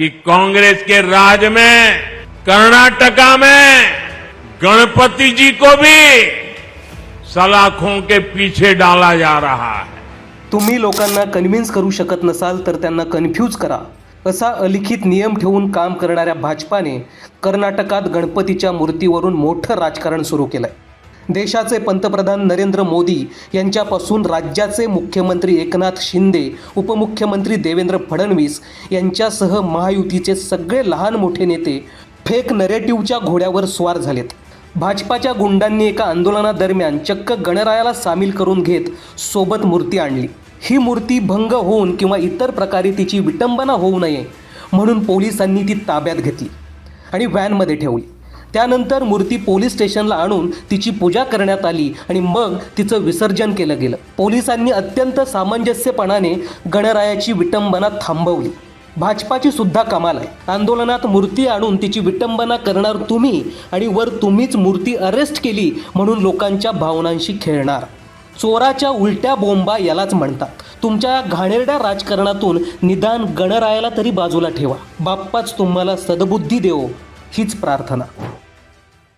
कि कांग्रेस के राज में कर्नाटका में गणपति जी को भी सलाखों के पीछे डाला जा रहा है। तुम्ही लोकांना कन्व्हिन्स करू शकत नसाल तर त्यांना कन्फ्यूज करा. असा अलिखित नियम ठेवून काम करणाऱ्या भाजपाने कर्नाटकात गणपतीच्या मूर्तीवरून मोठं राजकारण सुरू केलंय. देशाचे पंतप्रधान नरेंद्र मोदी यांच्यापासून राज्याचे मुख्यमंत्री एकनाथ शिंदे उपमुख्यमंत्री देवेंद्र फडणवीस यांच्यासह महायुतीचे सगळे लहान मोठे नेते फेक नरेटिव्हच्या घोड्यावर स्वार झालेत. भाजपाच्या गुंडांनी एका आंदोलनादरम्यान चक्क गणरायाला सामील करून घेत सोबत मूर्ती आणली. ही मूर्ती भंग होऊन किंवा इतर प्रकारे तिची विटंबना होऊ नये म्हणून पोलिसांनी ती ताब्यात घेतली आणि व्हॅनमध्ये ठेवली. त्यानंतर मूर्ती पोलीस स्टेशनला आणून तिची पूजा करण्यात आली आणि मग तिचं विसर्जन केलं गेलं. पोलिसांनी अत्यंत सामंजस्यपणाने गणरायाची विटंबना थांबवली. भाजपाची सुद्धा कमाल आहे. आंदोलनात मूर्ती आणून तिची विटंबना करणार तुम्ही आणि वर तुम्हीच मूर्ती अरेस्ट केली म्हणून लोकांच्या भावनांशी खेळणार. चोराच्या उलट्या बोंबा यालाच म्हणतात. तुमच्या घाणेरड्या राजकारणातून निदान गणरायाला तरी बाजूला ठेवा. बाप्पाच तुम्हाला सद्बुद्धी देवो हीच प्रार्थना.